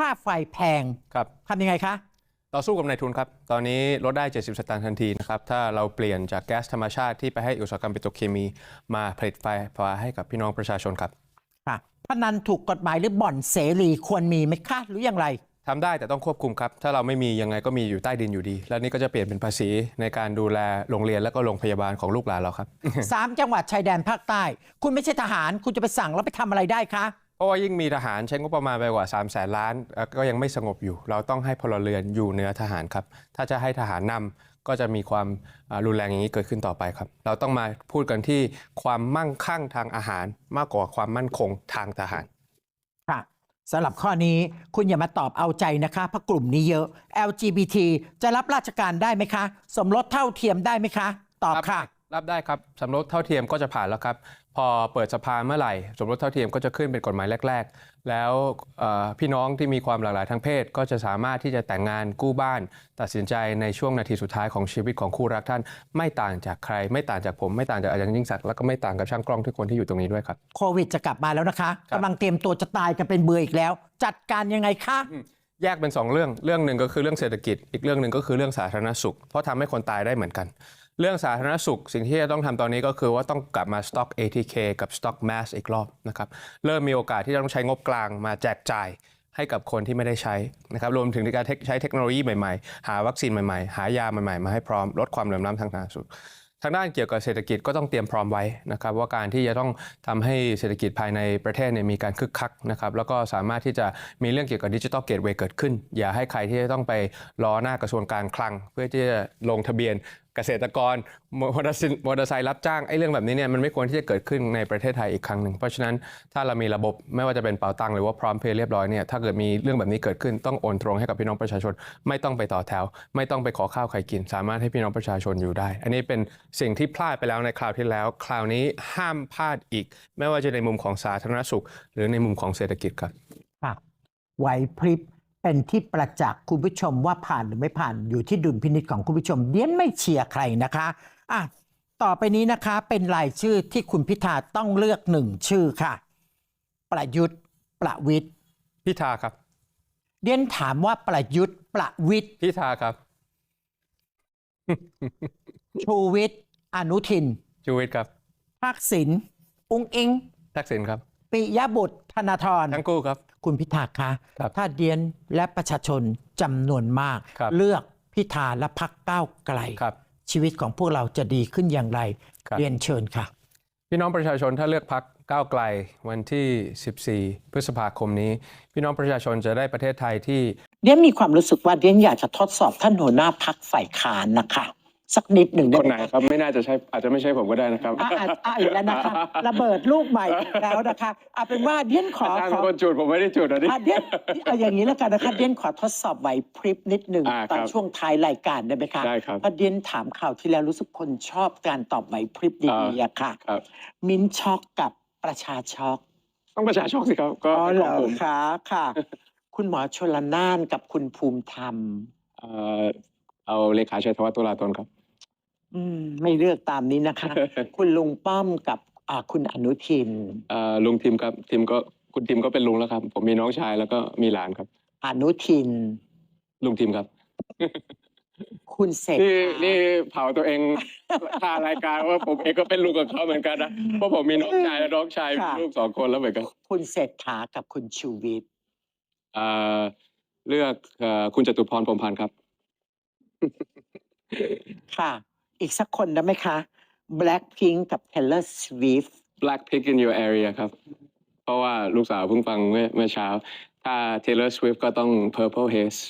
ค่าไฟแพงครับทำยังไงคะ ต่อสู้กับนายทุนครับ ตอนนี้ลดได้ 70 สตางค์ทันทีนะครับ ถ้าเราเปลี่ยนจากแก๊สธรรมชาติที่ไปให้อุตสาหกรรมปิโตรเคมี มาผลิตไฟฟ้าให้กับพี่น้องประชาชนครับค่ะพนันถูกกฎหมายหรือบ่อนเสรีควรมีไหมคะหรืออย่างไรทำได้แต่ต้องควบคุมครับ ถ้าเราไม่มียังไงก็มีอยู่ใต้ดินอยู่ดี แล้วนี่ก็จะเปลี่ยนเป็นภาษีในการดูแลโรงเรียนและก็โรงพยาบาลของลูกหลานเราครับ สามจังหวัดชายแดนภาคใต้ คุณไม่ใช่ทหาร คุณจะไปสั่งแล้วไปทำอะไรได้คะเพ ราะว่ายิ่งมีทหารใช้งบประมาณไปกว่า3 0 0แสนล้าน ก็ยังไม่สงบอยู่ เราต้องให้พลเรือนอยู่เหนือทหารครับ ถ้าจะให้ทหารนำก็จะมีความรุนแรงอย่างนี้เกิดขึ้นต่อไปครับ เราต้องมาพูดกันที่ความมั่งคั่งทางอาหารมากกว่าความมั่นคงทางทหารค่ะสำหรับข้อนี้คุณอย่ามาตอบเอาใจนะคะเพราะกลุ่มนี้เยอะ LGBT จะรับราชการได้ไหมคะ สมรสเท่าเทียมได้ไหมคะ ตอบค่ะ รับได้ครับสมรสเท่าเทียมก็จะผ่านแล้วครับ พอเปิดสภาเมื่อไหร่ สมรสเท่าเทียมก็จะขึ้นเป็นกฎหมายแรก ๆ แล้วเอ่อพี่น้องที่มีความหลากหลายทางเพศ ก็จะสามารถที่จะแต่งงานกู้บ้าน ตัดสินใจในช่วงนาทีสุดท้ายของชีวิตของคู่รักท่าน ไม่ต่างจากใคร ไม่ต่างจากผมไม่ต่างจากอาจารย์ยิ่งศักดิ์แล้วก็ไม่ต่างกับช่างกล้องทุกคนที่อยู่ตรงนี้ด้วยครับโควิดจะกลับมาแล้วนะคะครับกำลังเตรียมตัวจะตายกันเป็นเบื่ออีกแล้ว จัดการยังไงคะแยกเป็น 2 เรื่อง เรื่องหนึ่งก็คือเรื่องเศรษฐกิจ อีกเรื่องหนึ่งก็คือเรื่องสาธารณสุข เพราะทำให้คนตายได้เหมือนกัน เรื่องสาธารณสุข สิ่งที่จะต้องทำตอนนี้ก็คือว่าต้องกลับมาสต็อก ATK กับสต็อก Mass อีกรอบนะครับเริ่มมีโอกาสที่จะต้องใช้งบกลางมาแจกจ่ายให้กับคนที่ไม่ได้ใช้นะครับรวมถึงในการใช้เทคโนโลยีใหม่ๆ หาวัคซีนใหม่ๆ หายาใหม่ๆ มาให้พร้อมลดความเหลื่อมล้ำทางสาธารณสุขทางด้านเกี่ยวกับเศรษฐกิจก็ต้องเตรียมพร้อมไว้นะครับว่าการที่จะต้องทำให้เศรษฐกิจภายในประเทศเนี่ยมีการคึกคักนะครับแล้วก็สามารถที่จะมีเรื่องเกี่ยวกับดิจิทัลเกตเวย์เกิดขึ้น อย่าให้ใครที่จะต้องไปรอหน้ากระทรวงการคลัง เพื่อที่จะลงทะเบียนเกษตรกรมอเตอร์ไซค์มอเตอร์ไซค์รับจ้างไอ้เรื่องแบบนี้เนี่ยมันไม่ควรที่จะเกิดขึ้นในประเทศไทยอีกครั้งหนึ่งเพราะฉะนั้นถ้าเรามีระบบไม่ว่าจะเป็นเป๋าตังหรือว่าพร้อมเพย์เรียบร้อยเนี่ยถ้าเกิดมีเรื่องแบบนี้เกิดขึ้นต้องโอนตรงให้กับพี่น้องประชาชน ไม่ต้องไปต่อแถว ไม่ต้องไปขอข้าวใครกิน สามารถให้พี่น้องประชาชนอยู่ได้ อันนี้เป็นสิ่งที่พลาดไปแล้วในคราวที่แล้ว คราวนี้ห้ามพลาดอีก ไม่ว่าจะในมุมของสาธารณสุข หรือในมุมของเศรษฐกิจครับค่ะไหวพริบ เป็นที่ประจักษ์คุณผู้ชมว่าผ่านหรือไม่ผ่านอยู่ที่ดุลพินิจของคุณผู้ชมเดียนไม่เชียร์ใครนะคะอะต่อไปนี้นะคะเป็นรายชื่อที่คุณพิธาต้องเลือกหนึ่งชื่อค่ะ ประยุทธ์ ประวิทย์พิธาครับ เดียนถามว่าประยุทธ์ ประวิทย์พิธาครับ ชูวิทย์อนุทินชูวิทย์ครับทักษิณอุ้งอิงทักษิณครับ ปิยบุตรธนาธรทั้งคู่ครับ คุณพิธาคะ ครับถ้าเดียนและประชาชนจำนวนมาก ครับ เลือกพิธาและพักก้าวไกล ครับ ชีวิตของพวกเราจะดีขึ้นอย่างไร ครับ เรียนเชิญค่ะ พี่น้องประชาชนถ้าเลือกพักก้าวไกลวันที่ 14 พฤษภาคมนี้ พี่น้องประชาชนจะได้ประเทศไทยที่ เดียนมีความรู้สึกว่าเดียนอยากจะทดสอบท่านหัวหน้าพักฝ่ายค้านนะคะ สักนิดหนึ่งได้คนไหนมครับไม่น่าจะใช่อาจจะไม่ใช่ผมก็ได้นะครับอะอะอะอีกแล้วนะคะระเบิดลูกใหม่อีกแล้วนะคะเอาเป็นว่าเดียนขออาจารย์ขเป็อนคนจุดผมไม่ได้จุดนะนี่ อะเดียนเอาอย่างนี้แล้วกันนะคะเดียนขอทดสอบไหวพริบนิดหนึ่งอ่าตอนครับ ช่วงท้ายรายการได้ไหมคะได้ครับ เพราะเดียนถามข่าวที่แล้วรู้สึกคนชอบการตอบไหวพริบดีๆอะค่ะ ครับ มิ้นท์ช็อกกับประชาช็อก ต้องประชาชนสิครับก็อ๋อเป็นเหรของอผมคะค่ะ คุณหมอชลนานกับคุณภูมิธรรม เอ่อเอาเลขาชัยธวัฒน์ตุลาธนครับ อืมไม่เลือกตามนี้นะคะ คุณลุงป้อมกับอ่าคุณอนุทินเอ่อลุงทิมครับทิมก็คุณทิมก็เป็นลุงแล้วครับ ผมมีน้องชายแล้วก็มีหลานครับ อนุทิน ลุงทิมครับ คุณเศรษนี่ฐานี่เผาตัวเองคารายการว่าผมเองก็เป็นลุงกับเขาเหมือนกันนะเพราะผมมีน้องชายและน้องชายมีลูกสองคนแล้วเหมือนกันคุณเศรษฐากับคุณชูวิทย์เอ่อเลือกเอ่อคุณจตุพรพรหมพันธ์ครับ ค่ะ อีกสักคนได้ไหมคะ Blackpink กับ Taylor Swift Black Pig in your area ครับ เพราะว่าลูกสาวเพิ่งฟังเมื่อเมื่อเช้า ถ้า Taylor Swift ก็ต้อง Purple Haze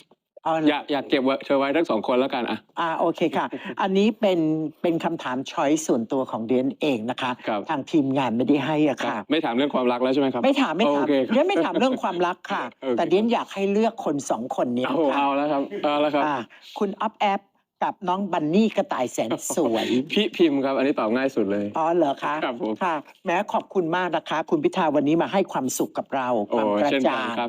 อ๋ออยากอยากเก็บไว้เธอไว้ทั้งสองคนแล้วกันอะ อ่าโอเคค่ะ อันนี้เป็นเป็นคำถามช้อยส่วนตัวของเดียนเองนะคะ ครับ ทางทีมงานไม่ได้ให้อะครับค่ะ ไม่ถามเรื่องความรักแล้วใช่ไหมครับ ไม่ถามไม่ถามโอเคครับเดียนไม่ถามเรื่องความรักค่ะ โอเค แต่เดียนอยากให้เลือกคนสองคนนี้เอาค่ะเอาแล้วครับเอาแล้วครับ อ่าคุณอัพแอป กับน้องบันนี่กระต่ายแสนสวย พี่พิมพ์ครับ อันนี้ตอบง่ายสุดเลย อ๋อเหรอคะครับผม ค่ะ แม้ขอบคุณมากนะคะ คุณพิธาวันนี้มาให้ความสุขกับเราคโอ้วามกระเช่นกัจ่านงครับ